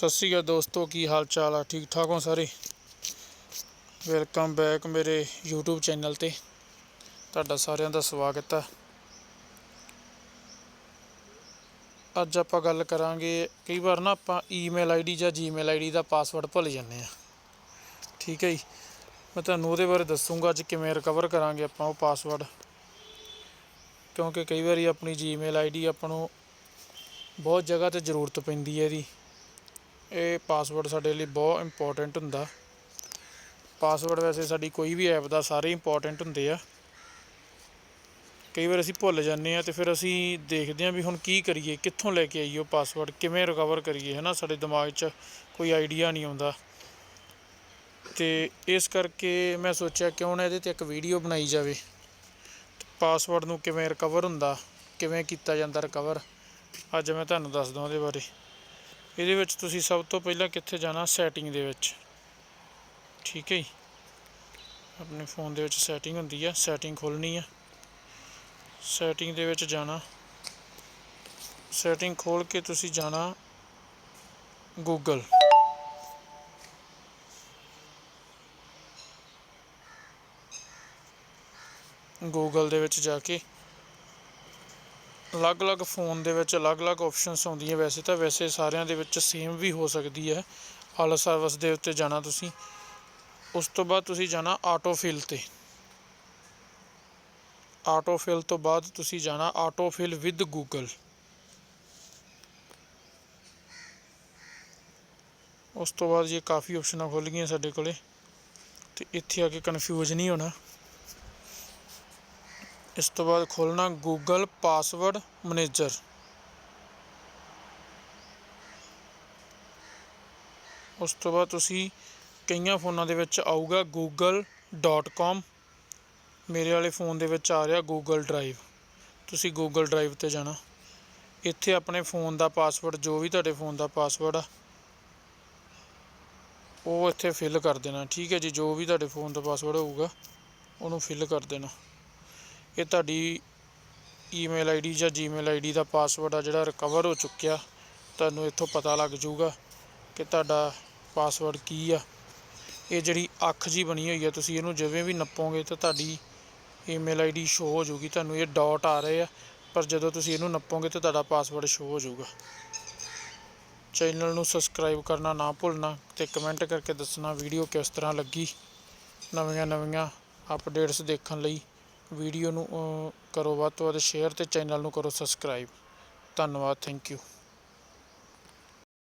ਸਤਿ ਸ਼੍ਰੀ ਅਕਾਲ ਦੋਸਤੋ, ਕੀ ਹਾਲ ਚਾਲ ਆ? ਠੀਕ ਠਾਕ ਹੋ ਸਾਰੇ? ਵੈਲਕਮ ਬੈਕ ਮੇਰੇ YouTube ਚੈਨਲ ਤੇ। ਤੁਹਾਡਾ ਸਾਰਿਆਂ ਦਾ ਸਵਾਗਤ ਹੈ ਅੱਜ ਆਪਾਂ ਗੱਲ ਕਰਾਂਗੇ, ਕਈ ਵਾਰ ਨਾ ਆਪਾਂ ਈਮੇਲ ਆਈਡੀ ਜਾਂ ਜੀਮੇਲ ਆਈਡੀ ਦਾ ਪਾਸਵਰਡ ਭੁੱਲ ਜਾਂਦੇ ਆ। ਠੀਕ ਹੈ ਜੀ? ਮੈਂ ਤੁਹਾਨੂੰ ਉਹਦੇ ਬਾਰੇ ਦੱਸੂਗਾ, ਅੱਜ ਕਿਵੇਂ ਰਿਕਵਰ ਕਰਾਂਗੇ ਆਪਾਂ ਉਹ ਪਾਸਵਰਡ ਕਿਉਂਕਿ ਕਈ ਵਾਰੀ ਆਪਣੀ ਜੀਮੇਲ ਆਈਡੀ ਆਪਾਂ ਨੂੰ ਬਹੁਤ ਜਗ੍ਹਾ ਤੇ ਜ਼ਰੂਰਤ ਪੈਂਦੀ ਹੈ ਇਹਦੀ। ਇਹ ਪਾਸਵਰਡ ਸਾਡੇ ਲਈ ਬਹੁਤ ਇੰਪੋਰਟੈਂਟ ਹੁੰਦਾ। ਪਾਸਵਰਡ ਵੈਸੇ ਸਾਡੀ ਕੋਈ ਵੀ ਐਪ ਦਾ ਸਾਰੇ ਇੰਪੋਰਟੈਂਟ ਹੁੰਦੇ ਆ। ਕਈ ਵਾਰ ਅਸੀਂ ਭੁੱਲ ਜਾਂਦੇ ਆ ਤੇ ਫਿਰ ਅਸੀਂ ਦੇਖਦੇ ਆ ਵੀ ਹੁਣ ਕੀ ਕਰੀਏ, ਕਿੱਥੋਂ ਲੈ ਕੇ ਆਈਏ ਉਹ ਪਾਸਵਰਡ ਕਿਵੇਂ ਰਿਕਵਰ ਕਰੀਏ ਹੈ ਨਾ ਸਾਡੇ ਦਿਮਾਗ 'ਚ ਕੋਈ ਆਈਡੀਆ ਨਹੀਂ ਆਉਂਦਾ। ਤੇ ਇਸ ਕਰਕੇ ਮੈਂ ਸੋਚਿਆ ਕਿਉਂ ਨਾ ਇਹਦੇ ਤੇ ਇੱਕ ਵੀਡੀਓ ਬਣਾਈ ਜਾਵੇ। ਪਾਸਵਰਡ ਨੂੰ ਕਿਵੇਂ ਰਿਕਵਰ ਹੁੰਦਾ, ਕਿਵੇਂ ਕੀਤਾ ਜਾਂਦਾ ਰਿਕਵਰ ਅੱਜ ਮੈਂ ਤੁਹਾਨੂੰ ਦੱਸਦਾ ਉਹਦੇ ਬਾਰੇ। ਇਹਦੇ ਵਿੱਚ ਤੁਸੀਂ ਸਭ ਤੋਂ ਪਹਿਲਾਂ ਕਿੱਥੇ ਜਾਣਾ? ਸੈਟਿੰਗ ਦੇ ਵਿੱਚ। ਠੀਕ ਹੈ ਜੀ? ਆਪਣੇ ਫੋਨ ਦੇ ਵਿੱਚ ਸੈਟਿੰਗ ਹੁੰਦੀ ਆ। ਸੈਟਿੰਗ ਖੋਲਣੀ ਆ। ਸੈਟਿੰਗ ਦੇ ਵਿੱਚ ਜਾਣਾ। ਸੈਟਿੰਗ ਖੋਲ ਕੇ ਤੁਸੀਂ ਜਾਣਾ ਗੂਗਲ ਗੂਗਲ ਦੇ ਵਿੱਚ ਜਾ ਕੇ ਅਲੱਗ-ਅਲੱਗ ਫੋਨ ਦੇ ਵਿੱਚ ਅਲੱਗ-ਅਲੱਗ ਆਪਸ਼ਨਸ ਆਉਂਦੀਆਂ। ਵੈਸੇ ਤਾਂ ਵੈਸੇ ਸਾਰਿਆਂ ਦੇ ਵਿੱਚ ਸੇਮ ਵੀ ਹੋ ਸਕਦੀ ਹੈ। ਆਲ ਸਰਵਿਸ ਦੇ ਉੱਤੇ ਜਾਣਾ ਤੁਸੀਂ। ਉਸ ਤੋਂ ਬਾਅਦ ਤੁਸੀਂ ਜਾਣਾ ਆਟੋ ਫਿਲ ਤੇ। ਆਟੋ ਫਿਲ ਤੋਂ ਬਾਅਦ ਤੁਸੀਂ ਜਾਣਾ ਆਟੋ ਫਿਲ ਵਿਦ ਗੂਗਲ ਉਸ ਤੋਂ ਬਾਅਦ ਇਹ ਕਾਫੀ ਆਪਸ਼ਨਾਂ ਖੁੱਲ ਗਈਆਂ ਸਾਡੇ ਕੋਲੇ, ਤੇ ਇੱਥੇ ਆ ਕੇ ਕਨਫਿਊਜ਼ ਨਹੀਂ ਹੋਣਾ। ਇਸ ਤੋਂ ਬਾਅਦ ਖੋਲਣਾ ਗੂਗਲ ਪਾਸਵਰਡ ਮੈਨੇਜਰ ਉਸ ਤੋਂ ਬਾਅਦ ਤੁਸੀਂ ਕਈਆਂ ਫੋਨਾਂ ਦੇ ਵਿੱਚ ਆਊਗਾ google.com ਮੇਰੇ ਵਾਲੇ ਫੋਨ ਦੇ ਵਿੱਚ ਆ ਰਿਹਾ ਗੂਗਲ ਡਰਾਈਵ ਤੁਸੀਂ ਗੂਗਲ ਡਰਾਈਵ ਤੇ ਜਾਣਾ। ਇੱਥੇ ਆਪਣੇ ਫੋਨ ਦਾ ਪਾਸਵਰਡ ਜੋ ਵੀ ਤੁਹਾਡੇ ਫੋਨ ਦਾ ਪਾਸਵਰਡ ਆ, ਉਹ ਇੱਥੇ ਫਿਲ ਕਰ ਦੇਣਾ। ਠੀਕ ਹੈ ਜੀ, ਜੋ ਵੀ ਤੁਹਾਡੇ ਫੋਨ ਦਾ ਪਾਸਵਰਡ ਹੋਊਗਾ, ਉਹਨੂੰ ਫਿਲ ਕਰ ਦੇਣਾ। ਇਹ ਤੁਹਾਡੀ ਈਮੇਲ ਆਈਡੀ ਜਾਂ ਜੀਮੇਲ ਆਈਡੀ ਦਾ ਪਾਸਵਰਡ ਆ ਜਿਹੜਾ ਰਿਕਵਰ ਹੋ ਚੁੱਕਿਆ, ਤੁਹਾਨੂੰ ਇੱਥੋਂ ਪਤਾ ਲੱਗ ਜਾਊਗਾ ਕਿ ਤੁਹਾਡਾ ਪਾਸਵਰਡ ਕੀ ਆ। ਇਹ ਜਿਹੜੀ ਅੱਖ ਜੀ ਬਣੀ ਹੋਈ ਆ, ਤੁਸੀਂ ਇਹਨੂੰ ਜਿਵੇਂ ਵੀ ਨੱਪੋਗੇ ਤਾਂ ਤੁਹਾਡੀ ਈਮੇਲ ਆਈਡੀ ਸ਼ੋ ਹੋ ਜਾਊਗੀ। ਤੁਹਾਨੂੰ ਇਹ ਡਾਟ ਆ ਰਹੇ ਆ, ਪਰ ਜਦੋਂ ਤੁਸੀਂ ਇਹਨੂੰ ਨੱਪੋਗੇ ਤਾਂ ਤੁਹਾਡਾ ਪਾਸਵਰਡ ਸ਼ੋ ਹੋ ਜਾਊਗਾ। ਚੈਨਲ ਨੂੰ ਸਬਸਕ੍ਰਾਈਬ ਕਰਨਾ ਨਾ ਭੁੱਲਣਾ ਤੇ ਕਮੈਂਟ ਕਰਕੇ ਦੱਸਣਾ ਵੀਡੀਓ ਕਿਸ ਤਰ੍ਹਾਂ ਲੱਗੀ ਨਵੀਆਂ ਨਵੀਆਂ ਅਪਡੇਟਸ ਦੇਖਣ ਲਈ। ਵੀਡੀਓ ਨੂੰ ਕਰੋ ਵੱਧ ਤੋਂ ਵੱਧ ਸ਼ੇਅਰ ਅਤੇ ਚੈਨਲ ਨੂੰ ਕਰੋ ਸਬਸਕ੍ਰਾਈਬ ਧੰਨਵਾਦ ਥੈਂਕ ਯੂ